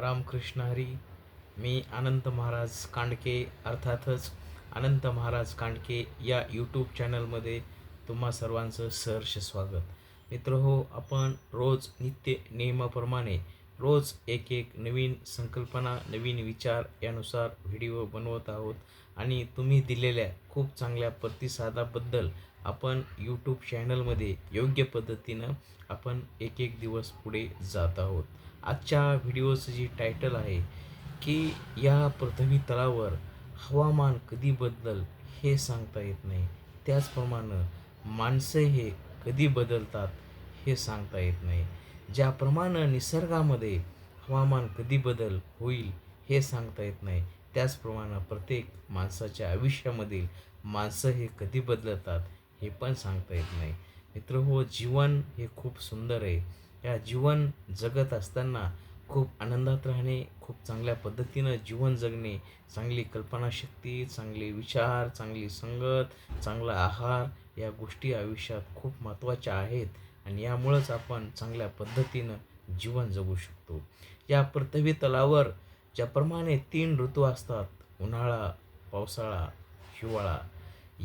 रामकृष्ण हरी. मी अनंत महाराज कांडके अर्थातच अनंत महाराज कांडके या यूट्यूब चॅनलमध्ये तुम्हा सर्वांचं सहर्ष स्वागत. मित्र हो आपण रोज नित्य नियमाप्रमाणे रोज एक एक नवीन संकल्पना नवीन विचार यानुसार व्हिडिओ बनवत आहोत. आणि तुम्ही दिलेल्या खूप चांगल्या प्रतिसादाबद्दल आपण यूट्यूब चॅनलमध्ये योग्य पद्धतीनं आपण एक एक दिवस पुढे जात आहोत. आजच्या व्हिडिओचं जी टायटल आहे की या पृथ्वी तळावर हवामान कधी बदलल हे सांगता येत नाही. त्याचप्रमाणे माणसं हे कधी बदलतात हे सांगता येत नाही. ज्याप्रमाणे निसर्गामध्ये हवामान कधी बदल होईल हे सांगता येत नाही त्याचप्रमाणे प्रत्येक माणसाच्या आयुष्यामधील माणसं हे कधी बदलतात हे पण सांगता येत नाही. मित्र हो जीवन हे खूप सुंदर आहे. या जीवन जगत असताना खूप आनंदात राहणे खूप चांगल्या पद्धतीनं जीवन जगणे चांगली कल्पनाशक्ती चांगले विचार चांगली संगत चांगला आहार या गोष्टी आयुष्यात खूप महत्त्वाच्या आहेत आणि यामुळंच आपण चांगल्या पद्धतीनं जीवन जगू शकतो. या पृथ्वी तलावर ज्याप्रमाणे तीन ऋतू असतात उन्हाळा पावसाळा हिवाळा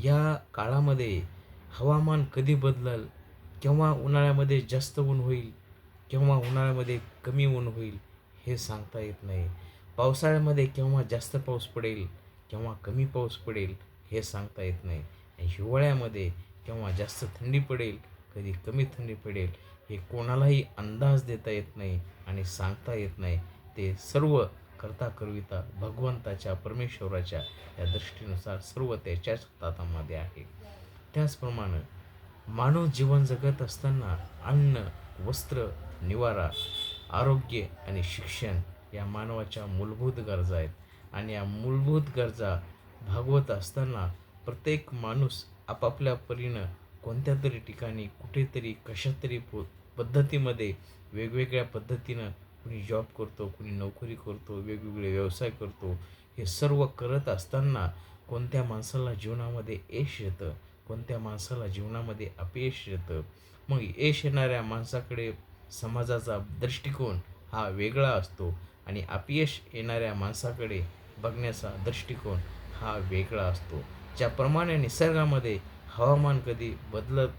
या काळामध्ये हवामान कधी बदलल? केव्हा उन्हाळ्यामध्ये जास्त ऊन होईल? केव्हा उन्हाळ्यामध्ये कमी ऊन होईल? हे सांगता येत नाही. पावसाळ्यामध्ये केव्हा जास्त पाऊस पडेल? केव्हा कमी पाऊस पडेल? हे सांगता येत नाही. आणि हिवाळ्यामध्ये केव्हा जास्त थंडी पडेल? कधी कमी थंडी पडेल? हे कोणालाही अंदाज देता येत नाही आणि सांगता येत नाही. ते सर्व करता करविता भगवंताच्या परमेश्वराच्या या दृष्टीनुसार सर्व त्याच्याच तातामध्ये आहे. त्याचप्रमाणे मानव जीवन जगत असताना अन्न वस्त्र निवारा आरोग्य आणि शिक्षण या मानवाच्या मूलभूत गरजा आहेत. आणि या मूलभूत गरजा भागवत असताना प्रत्येक माणूस आपापल्या परीनं कोणत्या तरी ठिकाणी कुठेतरी कशातरी पो पद्धतीमध्ये वेगवेगळ्या पद्धतीनं कुणी जॉब करतो कुणी नोकरी करतो वेगवेगळे व्यवसाय करतो हे सर्व करत असताना कोणत्या माणसाला जीवनामध्ये यश येतं? कोणत्या माणसाला जीवनामध्ये अपयश येतं? मग यश येणाऱ्या माणसाकडे समाजाचा दृष्टिकोन हा वेगळा असतो आणि अपयश येणाऱ्या माणसाकडे बघण्याचा दृष्टिकोन हा वेगळा असतो. ज्याप्रमाणे निसर्गामध्ये हवामान कधी बदलत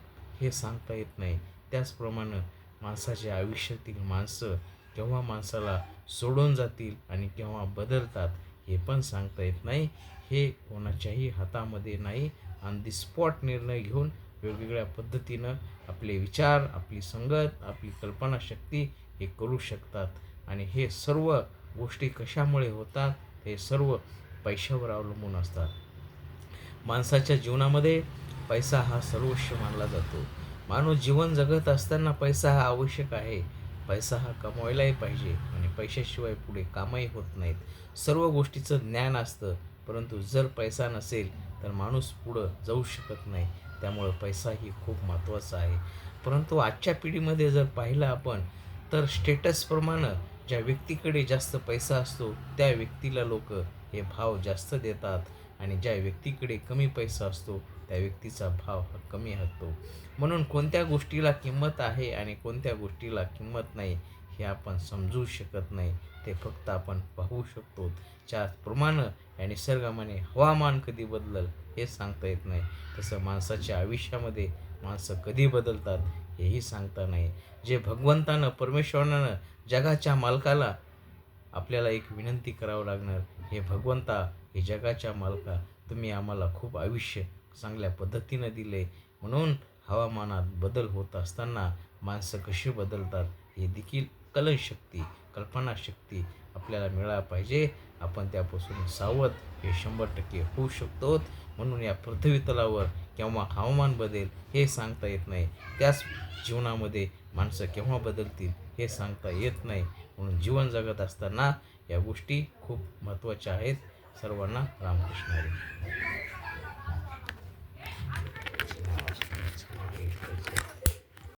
हे सांगता येत नाही त्याचप्रमाणे माणसाच्या आयुष्यातील माणसं केव्हा माणसाला सोडून जातील आणि केव्हा बदलतात हे पण सांगता येत नाही. हे कोणाच्याही हातामध्ये नाही. ऑन दी स्पॉट निर्णय घेऊन वेगवेगळ्या पद्धतीनं आपले विचार आपली संगत आपली कल्पनाशक्ती हे करू शकतात. आणि हे सर्व गोष्टी कशामुळे होतात? हे सर्व पैशावर अवलंबून असतात. माणसाच्या जीवनामध्ये पैसा हा सर्वस्व मानला जातो. माणूस जीवन जगत असताना पैसा हा आवश्यक आहे. पैसा हा कमवायलाही पाहिजे आणि पैशाशिवाय पुढे कामही होत नाहीत. सर्व गोष्टीचं ज्ञान असतं परंतु जर पैसा नसेल तर माणूस पुढं जाऊ शकत नाही. त्यामुळं पैसा ही खूप महत्त्वाचा आहे. परंतु आजच्या पिढीमध्ये जर पाहिलं आपण तर स्टेटसप्रमाणे ज्या व्यक्तीकडे जास्त पैसा असतो त्या व्यक्तीला लोक हे भाव जास्त देतात. आणि ज्या व्यक्तीकडे कमी पैसा असतो त्या व्यक्तीचा भाव हा कमी असतो. म्हणून कोणत्या गोष्टीला किंमत आहे आणि कोणत्या गोष्टीला किंमत नाही हे आपण समजू शकत नाही. ते फक्त आपण पाहू शकतो. ज्याप्रमाणे या निसर्गामाने हवामान कधी बदलल हे सांगता येत नाही. तसं माणसाच्या आयुष्यामध्ये माणसं कधी बदलतात हेही सांगता नाही. जे भगवंतानं परमेश्वरानं जगाच्या मालकाला आपल्याला एक विनंती करावं लागणार हे भगवंता हे जगाच्या मालका. तुम्ही आम्हाला खूप आयुष्य चांगल्या पद्धतीनं दिले. म्हणून हवामानात बदल होत असताना माणसं कशी बदलतात हे देखील कलनशक्ती कल्पनाशक्ती आपल्याला मिळायला पाहिजे. आपण त्यापासून सावध हे शंभर टक्के होऊ शकतो. म्हणून या पृथ्वी तलावर केव्हा हवामान बदलेल हे सांगता येत नाही. त्याच जीवनामध्ये माणसं केव्हा बदलतील हे सांगता येत नाही. म्हणून जीवन जगत असताना या गोष्टी खूप महत्त्वाच्या आहेत. सर्वांना रामकृष्ण हरी. Thank you.